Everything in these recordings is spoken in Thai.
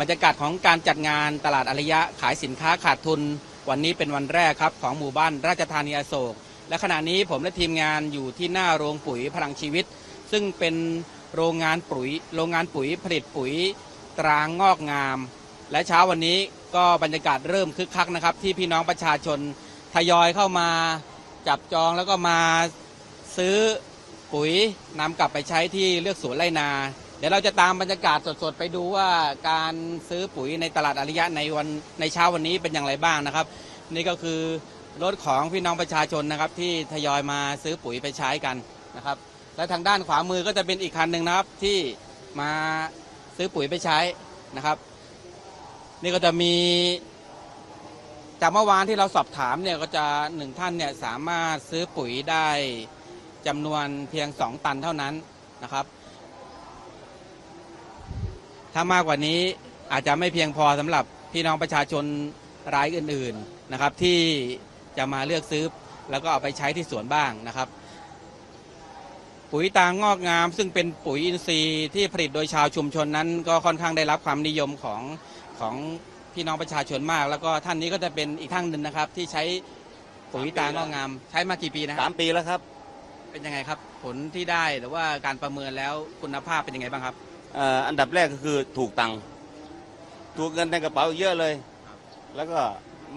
บรรยากาศของการจัดงานตลาดอารยะขายสินค้าขาดทุน วันนี้เป็นวันแรกครับของหมู่บ้านราชธานีอโศก และขณะนี้ผมและทีมงานอยู่ที่หน้าโรงปุ๋ยพลังชีวิต ซึ่งเป็นโรงงานปุ๋ย โรงงานปุ๋ยผลิตปุ๋ยตรางงอกงาม และเช้าวันนี้ก็บรรยากาศเริ่มคึกคักนะครับ ที่พี่น้องประชาชนทยอยเข้ามาจับจองแล้วก็มาซื้อปุ๋ยนำกลับไปใช้ที่เลือกสวนไรนา เดี๋ยวเราจะตามบรรยากาศสดๆ ไปดูว่าการซื้อปุ๋ยในตลาดอาริยะในวันในเช้าวันนี้เป็นอย่างไรบ้างนะครับ นี่ก็คือรถของพี่น้องประชาชนนะครับ ที่ทยอยมาซื้อปุ๋ยไปใช้กันนะครับ และทางด้านขวามือก็จะเป็นอีกคันหนึ่งนะครับที่มาซื้อปุ๋ยไปใช้นะครับ นี่ก็จะมีจากเมื่อวานที่เราสอบถามเนี่ยก็จะหนึ่งท่านเนี่ยสามารถซื้อปุ๋ยได้จำนวนเพียง 2 ตันเท่านั้นนะครับ ถ้ามากกว่านี้อาจจะไม่เพียงพอสำหรับพี่น้องประชาชนรายอื่นๆนะครับ ที่จะมาเลือกซื้อแล้วก็เอาไปใช้ที่สวนบ้างนะครับ ปุ๋ยตางงอกงาม ซึ่งเป็นปุ๋ยอินทรีย์ที่ผลิตโดยชาวชุมชนนั้น ก็ค่อนข้างได้รับความนิยมของของพี่น้องประชาชนมาก แล้วก็ท่านนี้ก็จะเป็นอีกท่านหนึ่งนะครับ ที่ใช้ปุ๋ยตางงอกงาม ใช้มากี่ปีนะคสารับมปีแล้วครับ เป็นยังไงครับ ผลที่ได้หรือว่าการประเมินแล้วคุณภาพเป็นยังไงบ้างครับเอ่ออันดับแรกก็คือถูกตังค์ถูกเงินในกระเป๋าเยอะเลยครับแล้วก็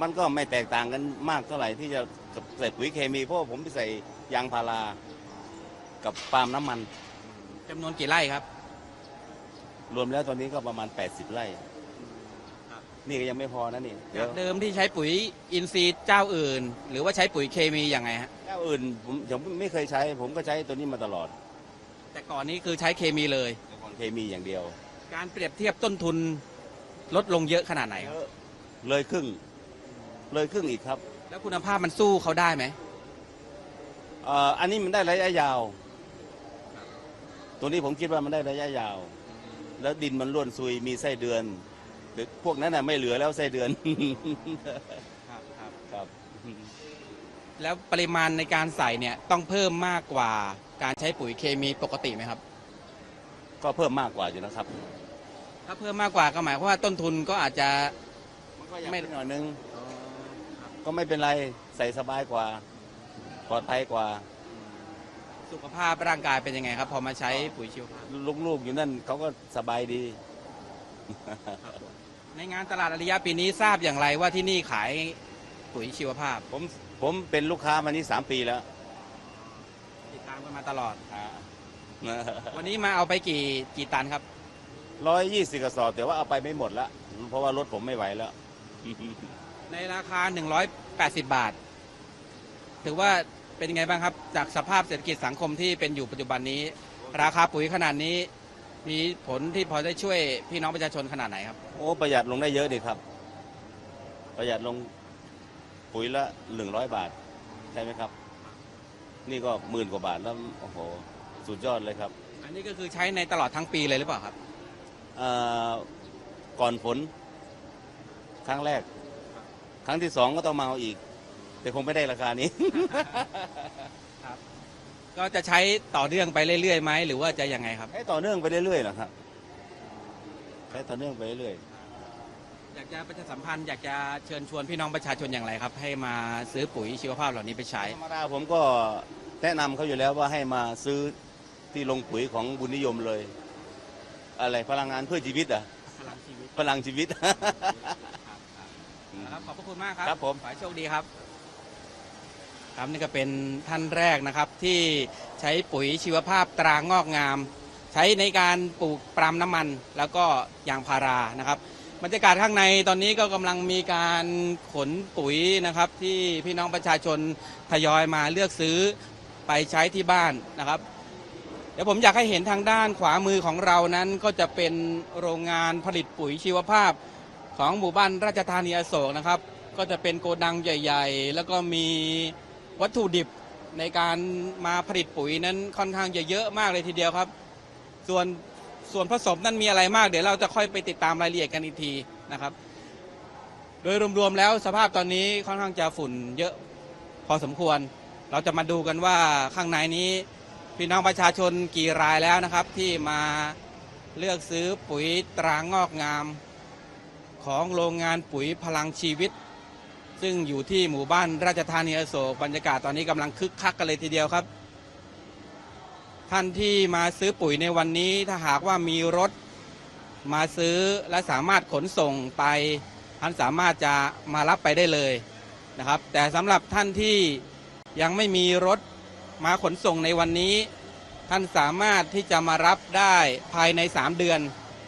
มันก็ไม่แตกต่างกันมากเท่าไหร่ที่จะใส่ปุ๋ยเคมี เพราะว่าผมไปใส่ยางพารากับปาล์มน้ำมันจำนวนกี่ไร่ครับ รวมแล้วตอนนี้ก็ประมาณ 80 ไร่ครับนี่ก็ยังไม่พอนะนี่เดี๋ยจาวกเดิมที่ใช้ปุ๋ยอินทรีย์เจ้าอื่น หรือว่าใช้ปุ๋ยเคมีอย่างไงฮะเจ้าอื่นผมผมไม่เคยใช้ ผมก็ใช้ตัวนี้มาตลอด แต่ก่อนนี้คือใช้เคมีเลยแต่ก่อน เคมีอย่างเดียว การเปรียบเทียบต้นทุนลดลงเยอะขนาดไหนครับเลยครึ่ง เลยครึ่งอีกครับ แล้วคุณภาพมันสู้เขาได้ไหมเอ่ออันนี้มันได้ระยะยาว ตัวนี้ผมคิดว่ามันได้ระยะยาว แล้วดินมันร่วนซุยมีไส้เดือนหรือพวกนั้นน่ะไม่เหลือแล้วไส้เดือน ครับครับครับ แล้วปริมาณในการใส่เนี่ยต้องเพิ่มมากกว่าการใช้ปุ๋ยเคมีปกติไหมครับ ก็เพิ่มมากกว่าอยู่นะครับ ถ้าเพิ่มมากกว่าก็หมายความว่าต้นทุนก็อาจจะมันก็ยังไม่ไม่หน่อยนึงก็ไม่เป็นไรใส่สบายกว่าปลอดภัยกว่า สุขภาพร่างกายเป็นยังไงครับ พอมาใช้ปุ๋ยชีวภาพลูกๆอยู่นั่นเขาก็สบายดี ในงานตลาดอริยะปีนี้ทราบอย่างไรว่าที่นี่ขายปุ๋ยชีวภาพ ผมผมเป็นลูกค้ามานี่สามปีแล้ว ติดตามกันมาตลอดอ่า วันนี้มาเอาไปกี่กี่ตันครับ ร้อยยี่สิบกระสอบแต่ว่าเอาไปไม่หมดละเพราะว่ารถผมไม่ไหวแล้ว ในราคา 180 บาท ถือว่าเป็นยังไงบ้างครับ จากสภาพเศรษฐกิจสังคมที่เป็นอยู่ปัจจุบันนี้ ราคาปุ๋ยขนาดนี้ มีผลที่พอได้ช่วยพี่น้องประชาชนขนาดไหนครับ โอ้ประหยัดลงได้เยอะดีครับ ประหยัดลงปุ๋ยละหนึ่งร้อยบาท ใช่ไหมครับ นี่ก็หมื่นกว่าบาทแล้วโอ้โห สุดยอดเลยครับอันนี้ก็คือใช้ในตลอดทั้งปีเลยหรือเปล่าครับ เอ่อก่อนฝนครั้งแรก ครั้งที่สองก็ต้องมาเอาอีก แต่คงไม่ได้ราคานี้ ก็จะใช้ต่อเนื่องไปเรื่อยๆไหมหรือว่าจะยังไงครับ ให้ต่อเนื่องไปเรื่อยๆนะครับให้ต่อเนื่องไปเรื่อยอยากจะประชาสัมพันธ์อยากจะเชิญชวนพี่น้องประชาชนอย่างไรครับ ให้มาซื้อปุ๋ยชีวภาพเหล่านี้ไปใช้ธรรมดาผมก็แนะนำเขาอยู่แล้วว่าให้มาซื้อ ที่ลงปุ๋ยของบุญนิยมเลย อะไรพลังงานเพื่อชีวิตอะพลังชีวิตพลังชีวิตครับครับขอบพระคุณมากครับครับผม ขอให้โชคดีครับ ครับนี่ก็เป็นท่านแรกนะครับที่ใช้ปุ๋ยชีวภาพตรางงอกงาม ใช้ในการปลูกปาล์มน้ำมัน แล้วก็ยางพารานะครับบรรยากาศข้างในตอนนี้ก็กำลังมีการขนปุ๋ยนะครับ ที่พี่น้องประชาชนทยอยมาเลือกซื้อไปใช้ที่บ้านนะครับ เดี๋ยวผมอยากให้เห็นทางด้านขวามือของเรานั้นก็จะเป็นโรงงานผลิตปุ๋ยชีวภาพ ของหมู่บ้านราชธานีอโศกนะครับ ก็จะเป็นโกดังใหญ่ ๆ แล้วก็มีวัตถุดิบในการมาผลิตปุ๋ยนั้นค่อนข้างจะเยอะมากเลยทีเดียวครับ ส่วนส่วนผสมนั้นมีอะไรมาก เดี๋ยวเราจะค่อยไปติดตามรายละเอียดกันอีกทีนะครับ โดยรวมๆแล้วสภาพตอนนี้ค่อนข้างจะฝุ่นเยอะพอสมควร เราจะมาดูกันว่าข้างในนี้ พี่น้องประชาชนกี่รายแล้วนะครับ ที่มาเลือกซื้อปุ๋ยตรางงอกงาม ของโรงงานปุ๋ยพลังชีวิต ซึ่งอยู่ที่หมู่บ้านราชธานีอโศกบรรยากาศตอนนี้กำลังคึกคักกันเลยทีเดียวครับ ท่านที่มาซื้อปุ๋ยในวันนี้ถ้าหากว่ามีรถมาซื้อและสามารถขนส่งไปท่านสามารถจะมารับไปได้เลยนะครับ แต่สำหรับท่านที่ยังไม่มีรถ มาขนส่งในวันนี้ ท่านสามารถที่จะมารับได้ภายใน 3 เดือน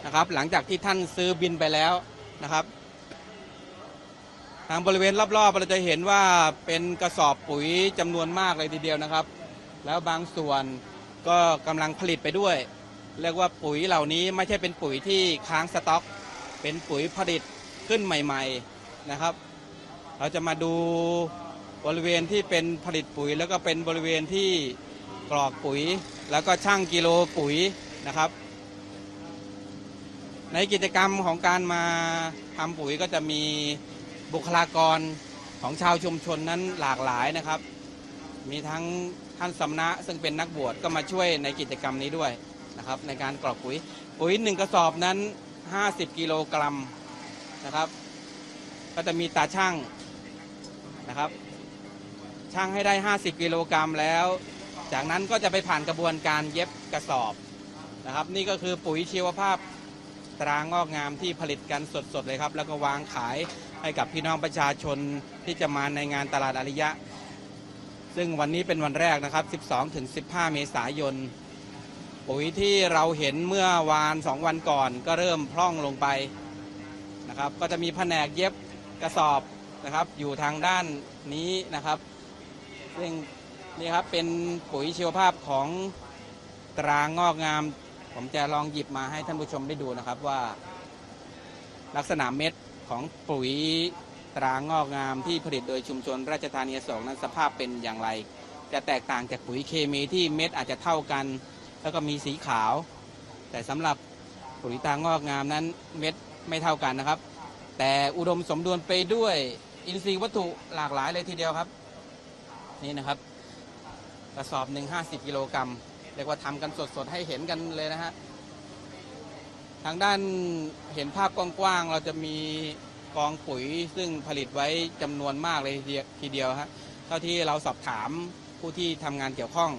นะครับ หลังจากที่ท่านซื้อบินไปแล้วนะครับ ทางบริเวณรอบๆเราจะเห็นว่าเป็นกระสอบปุ๋ยจำนวนมากเลยทีเดียวนะครับ แล้วบางส่วนก็กำลังผลิตไปด้วย เรียกว่าปุ๋ยเหล่านี้ไม่ใช่เป็นปุ๋ยที่ค้างสต็อก เป็นปุ๋ยผลิตขึ้นใหม่ ๆนะครับ เราจะมาดู บริเวณที่เป็นผลิตปุ๋ย แล้วก็เป็นบริเวณที่กรอกปุ๋ย แล้วก็ช่างกิโลปุ๋ยนะครับ ในกิจกรรมของการมาทำปุ๋ยก็จะมีบุคลากรของชาวชุมชนนั้นหลากหลายนะครับ มีทั้งท่านสำนะซึ่งเป็นนักบวชก็มาช่วยในกิจกรรมนี้ด้วยนะครับ ในการกรอกปุ๋ย ปุ๋ยหนึ่งกระสอบนั้น 50 กิโลกรัมนะครับ ก็จะมีตาช่างนะครับ ช่างให้ได้ 50 กิโลกรัมแล้ว จากนั้นก็จะไปผ่านกระบวนการเย็บกระสอบนะครับ นี่ก็คือปุ๋ยชีวภาพตรางอกงามที่ผลิตกันสดๆเลยครับ แล้วก็วางขายให้กับพี่น้องประชาชนที่จะมาในงานตลาดอาริยะ ซึ่งวันนี้เป็นวันแรกนะครับ 12ถึง15 เมษายน ปุ๋ยที่เราเห็นเมื่อวาน 2 วันก่อนก็เริ่มพร่องลงไปนะครับ ก็จะมีแผนกเย็บกระสอบนะครับ อยู่ทางด้านนี้นะครับ ซึ่งนี่ครับเป็นปุ๋ยชีวภาพของตรางอกงาม ผมจะลองหยิบมาให้ท่านผู้ชมได้ดูนะครับว่า ลักษณะเม็ดของปุ๋ยตรางอกงามที่ผลิตโดยชุมชนราชธานีสอโศกนั้นสภาพเป็นอย่างไร จะแตกต่างจากปุ๋ยเคมีที่เม็ดอาจจะเท่ากัน แล้วก็มีสีขาว แต่สำหรับปุ๋ยตรางอกงามนั้นเม็ดไม่เท่ากันนะครับ แต่อุดมสมดุลไปด้วยอินทรีย์วัตถุหลากหลายเลยทีเดียวครับ นี่นะครับกระสอบหนึ่งห้าสิบกิโลกรัมเรียกว่าทำกันสดๆให้เห็นกันเลยนะฮะทางด้านเห็นภาพกว้างๆเราจะมีกองปุ๋ยซึ่งผลิตไว้จำนวนมากเลยทีเดียวทีเดียวฮะเท่าที่เราสอบถามผู้ที่ทำงานเกี่ยวข้อง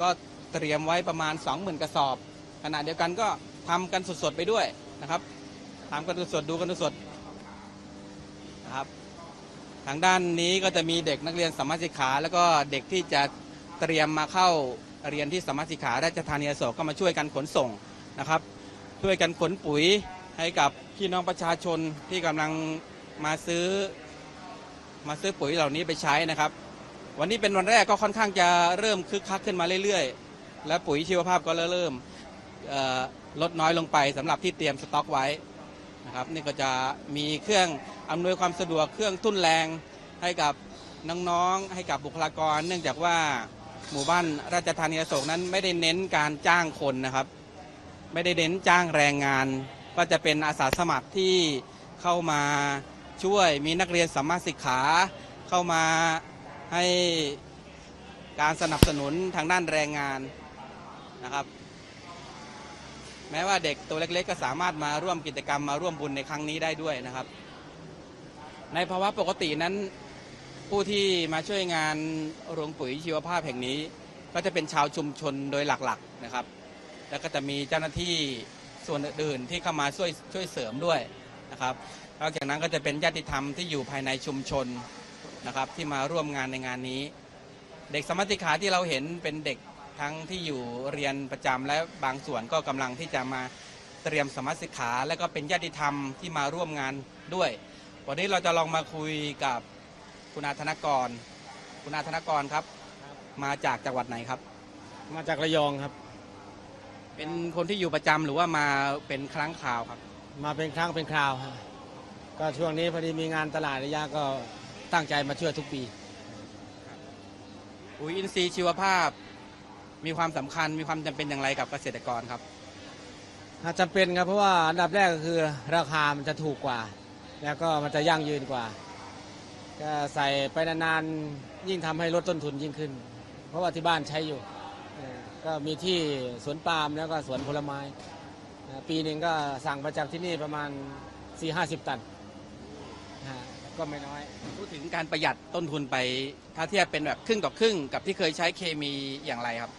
ก็เตรียมไว้ประมาณ 20,000 กระสอบ ขณะเดียวกันก็ทำกันสดๆไปด้วยนะครับทำกันสดๆดูกันสดๆนะครับ ทางด้านนี้ก็จะมีเด็กนักเรียนสมมาสิกขา แล้วก็เด็กที่จะเตรียมมาเข้าเรียนที่สมมาสิกขาราชธานีอโศกก็มาช่วยกันขนส่งนะครับ ช่วยกันขนปุ๋ยให้กับพี่น้องประชาชนที่กำลังมาซื้อมาซื้อปุ๋ยเหล่านี้ไปใช้นะครับ วันนี้เป็นวันแรกก็ค่อนข้างจะเริ่มคึกคักขึ้นมาเรื่อยๆ และปุ๋ยชีวภาพก็เริ่มลดน้อยลงไปสำหรับที่เตรียมสต็อกไว้นะครับ นี่ก็จะมีเครื่อง อำนวยความสะดวกเครื่องทุ่นแรงให้กับน้องๆให้กับบุคลากร เนื่องจากว่าหมู่บ้านราชธานีอโศกนั้นไม่ได้เน้นการจ้างคนนะครับ ไม่ได้เน้นจ้างแรงงาน ก็จะเป็นอาสาสมัครที่เข้ามาช่วยมีนักเรียนสัมมาสิกขา เข้ามาให้การสนับสนุนทางด้านแรงงานนะครับ แม้ว่าเด็กตัวเล็กๆ ก็สามารถมาร่วมกิจกรรมมาร่วมบุญในครั้งนี้ได้ด้วยนะครับ ในภาวะปกตินั้น ผู้ที่มาช่วยงานโรงปุ๋ยชีวภาพแห่งนี้ ก็จะเป็นชาวชุมชนโดยหลักๆนะครับ แล้วก็จะมีเจ้าหน้าที่ส่วนอื่นๆที่เข้ามาช่วยช่วยเสริมด้วยนะครับนอกจากนั้นก็จะเป็นญาติธรรมที่อยู่ภายในชุมชนนะครับ ที่มาร่วมงานในงานนี้ เด็กสมมติขาที่เราเห็นเป็นเด็กทั้งที่อยู่เรียนประจำและบางส่วนก็กำลังที่จะมาเตรียมสมมติขา และก็เป็นญาติธรรมที่มาร่วมงานด้วย วันนี้เราจะลองมาคุยกับคุณอาธนกร คุณอาธนกรครับ มาจากจังหวัดไหนครับ มาจากระยองครับ เป็นคนที่อยู่ประจำหรือว่ามาเป็นครั้งคราวครับ มาเป็นครั้งเป็นคราวฮะก็ช่วงนี้พอดีมีงานตลาดระยะก็ตั้งใจมาช่วยทุกปี ปุ๋ยอินทรีย์ชีวภาพ มีความสำคัญมีความจำเป็นอย่างไรกับเกษตรกรครับ ถ้าจำเป็นครับเพราะว่าอันดับแรกก็คือราคามันจะถูกกว่า แล้วก็มันจะยั่งยืนกว่า ก็ใส่ไปนานๆยิ่งทำให้ลดต้นทุนยิ่งขึ้น เพราะว่าที่บ้านใช้อยู่เอ่อก็มีที่สวนปาล์มแล้วก็สวนผลไม้เอ่อปีหนึ่งก็สั่งมาจากที่นี่ประมาณสี่ห้าสิบตันนะฮะก็ไม่น้อย พูดถึงการประหยัดต้นทุนไป ถ้าเทียบเป็นแบบครึ่งต่อครึ่งกับที่เคยใช้เคมีอย่างไรครับ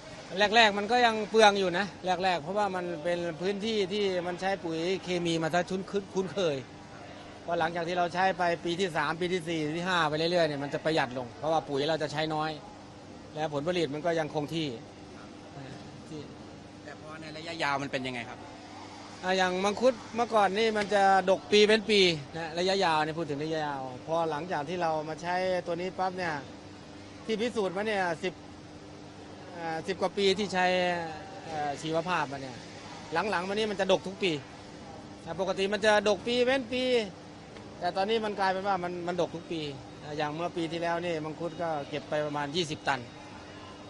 แรก ๆ มันก็ยังเปลืองอยู่นะ แรก ๆ เพราะว่ามันเป็นพื้นที่ที่มันใช้ปุ๋ยเคมีมาถ้าชุนคุ้นเคย พอหลังจากที่เราใช้ไปปีที่ 3 ปีที่ 4 ที่ 5 ไปเรื่อยๆเนี่ยมันจะประหยัดลง เพราะว่าปุ๋ยเราจะใช้น้อย และผลผลิตมันก็ยังคงที่อ่าที่แต่พอในระยะยาวมันเป็นยังไงครับอ่าอย่างมังคุดเมื่อก่อนนี่มันจะดกปีเป็นปีนะระยะยาวเนี่ยพูดถึงระยะยาว พอหลังจากที่เรามาใช้ตัวนี้ปั๊บเนี่ยที่พิสูจน์มาเนี่ยสิบสิบกว่าปีที่ใช้เอ่อชีวภาพมาเนี่ยหลังๆมานี่มันจะดกทุกปีนะปกติมันจะดกปีเว้นปี แต่ตอนนี้มันกลายเป็นว่ามันมันดกทุกปีอ่าอย่างเมื่อปีที่แล้วนี่มังคุดก็เก็บไปประมาณ 20 ตัน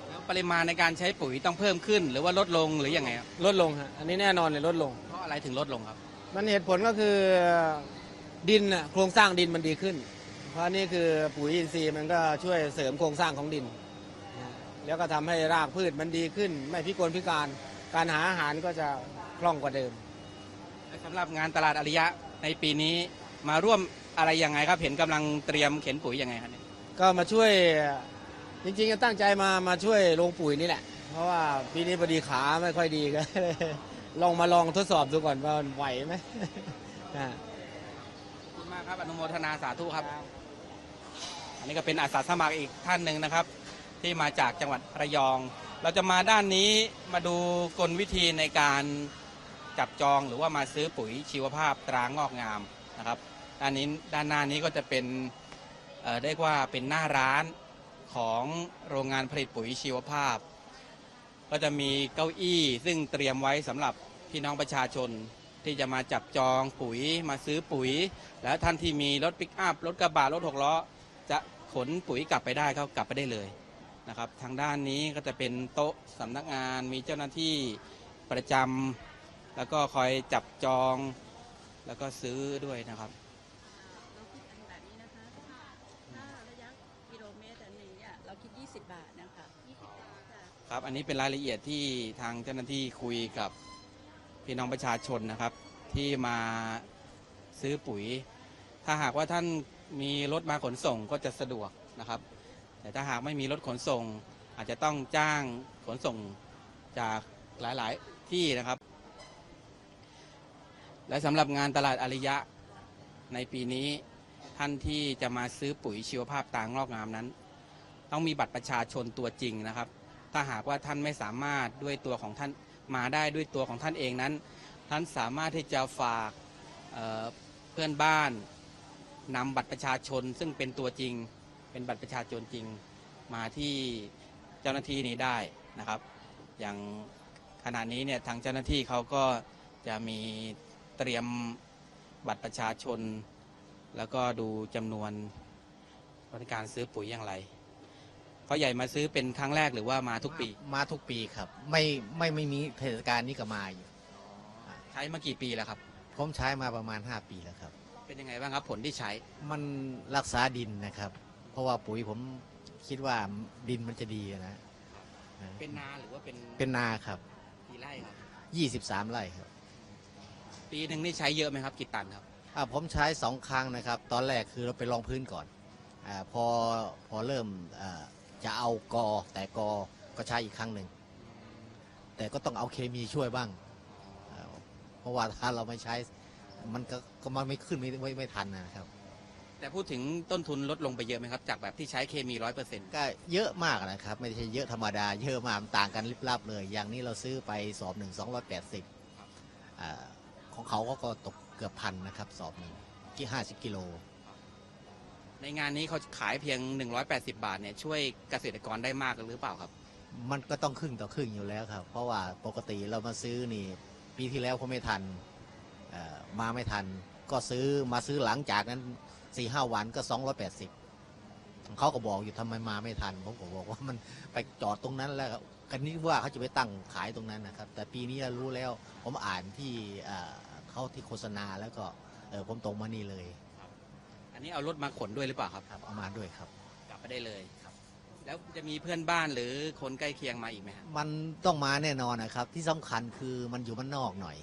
แล้วปริมาณในการใช้ปุ๋ยต้องเพิ่มขึ้น หรือว่าลดลงหรือยังไงครับลดลงฮะ อันนี้แน่นอนเลยลดลง เพราะอะไรถึงลดลงครับ มันเหตุผลก็คือดินน่ะโครงสร้างดินมันดีขึ้น เพราะนี่คือปุ๋ยอินทรีย์มันก็ช่วยเสริมโครงสร้างของดินนะแล้วก็ทำให้รากพืชมันดีขึ้น ไม่พิกลพิการ การหาอาหารก็จะคล่องกว่าเดิมและสำหรับงานตลาดอริยะในปีนี้ มาร่วมอะไรยังไงครับ เห็นกำลังเตรียมเข็นปุ๋ยยังไงครับเนี่ยก็มาช่วยจริงๆก็ตั้งใจมามาช่วยลงปุ๋ยนี่แหละ เพราะว่าปีนี้พอดีขาไม่ค่อยดีก็เลยลองมาลองทดสอบดูก่อนว่ามันไหวไหมนะขอบคุณมากครับอนุโมทนาสาธุครับ อันนี้ก็เป็นอาสาสมัครอีกท่านหนึ่งนะครับ ที่มาจากจังหวัดระยอง เราจะมาด้านนี้มาดูกลวิธีในการจับจองหรือว่ามาซื้อปุ๋ยชีวภาพตรางอกงามนะครับ ด้านนี้ด้านหน้านี้ก็จะเป็นเรียกว่าเป็นหน้าร้านของโรงงานผลิตปุ๋ยชีวภาพ ก็จะมีเก้าอี้ซึ่งเตรียมไว้สำหรับพี่น้องประชาชนที่จะมาจับจองปุ๋ยมาซื้อปุ๋ย แล้วท่านที่มีรถปิกอัพรถกระบะรถหกล้อ จะขนปุ๋ยกลับไปได้ก็กลับไปได้เลยนะครับ ทางด้านนี้ก็จะเป็นโต๊ะสำนักงานมีเจ้าหน้าที่ประจำแล้วก็คอยจับจองแล้วก็ซื้อด้วยนะครับ เราคิดอันแบบนี้นะคะ ถ้าระยะกิโลเมตรอันหนึ่งเนี่ยเราคิด 20 บาทนะคะ 20 บาท ครับ อันนี้เป็นรายละเอียดที่ทางเจ้าหน้าที่คุยกับพี่น้องประชาชนนะครับ ที่มาซื้อปุ๋ย ถ้าหากว่าท่านมีรถมาขนส่งก็จะสะดวกนะครับ แต่ถ้าหากไม่มีรถขนส่ง อาจจะต้องจ้างขนส่งจากหลาย ๆ ที่นะครับ และสำหรับงานตลาดอาริยะในปีนี้ท่านที่จะมาซื้อปุ๋ยชีวภาพตางอกงามนั้น ต้องมีบัตรประชาชนตัวจริงนะครับ ถ้าหากว่าท่านไม่สามารถด้วยตัวของท่านมาได้ด้วยตัวของท่านเองนั้น ท่านสามารถที่จะฝากเเพื่อนบ้านนำบัตรประชาชน ซึ่งเป็นตัวจริงเป็นบัตรประชาชนจริงมาที่เจ้าหน้าที่นี้ได้นะครับ อย่างขณะนี้เนี่ยทางเจ้าหน้าที่เขาก็จะมีเตรียมบัตรประชาชน แล้วก็ดูจำนวนในการซื้อปุ๋ยอย่างไร พราะใหญ่มาซื้อเป็นครั้งแรกหรือว่ามาทุกปี มาทุกปีครับ ไม่ไม่ไม่มีเทศกาลนี้ก็มาอยู่ใช้มากี่ปีแล้วครับ ผมใช้มาประมาณ 5 ปีแล้วครับ เป็นยังไงบ้างครับผลที่ใช้ มันรักษาดินนะครับ เพราะว่าปุ๋ยผมคิดว่าดินมันจะดีอะนะ เป็นนาหรือว่าเป็นเป็นนาครับกี่ไร่ครับ23ไร่ครับ ปีหนึ่งนี่ใช้เยอะไหมครับกี่ตันครับอ่าผมใช้สองครั้งนะครับ ตอนแรกคือเราไปลองพื้นก่อนอาพอพอเริ่มอา จะเอากอแต่กอก็ใช้อีกครั้งหนึ่ง แต่ก็ต้องเอาเคมีช่วยบ้างอ่าเพราะว่าถ้าเราไม่ใช้ มันก็ก็มันไม่ขึ้นไม่ไม่ไม่ทันนะครับ แต่พูดถึงต้นทุนลดลงไปเยอะไหมครับ จากแบบที่ใช้เคมีร้อยเปอร์เซ็นต์ก็เยอะมากนะครับ ไม่ใช่เยอะธรรมดา เยอะมากมันต่างกันลิบลับเลย อย่างนี้เราซื้อไปสอบหนึ่งสองร้อยแปดสิบของเขาก็ก็ตกเกือบพันนะครับ สอบหนึ่งกี่ห้าสิบกิโล ในงานนี้เขาขายเพียง 180 บาทเนี่ยช่วยเกษตรกรได้มากหรือเปล่าครับ มันก็ต้องครึ่งต่อครึ่งอยู่แล้วครับ เพราะว่าปกติเรามาซื้อนี่ ปีที่แล้วเขาไม่ทันมาไม่ทัน ก็ซื้อมาซื้อหลังจากนั้นสี่ห้าวันก็สองร้อยแปดสิบเขาก็บอกอยู่ทำไมมาไม่ทันผมก็บอกว่ามันไปจอดตรงนั้นแล้วครับกันนี้ว่าเขาจะไปตั้งขายตรงนั้นนะครับ แต่ปีนี้รู้แล้วผมอ่านที่เขาที่โฆษณาแล้วก็ผมตรงมานี่เลย อันนี้เอารถมาขนด้วยหรือเปล่าครับครับเอามาด้วยครับ กลับไปได้เลยครับ แล้วจะมีเพื่อนบ้านหรือคนใกล้เคียงมาอีกไหมครับมันต้องมาแน่นอนนะครับ ที่สำคัญคือมันอยู่บ้านนอกหน่อย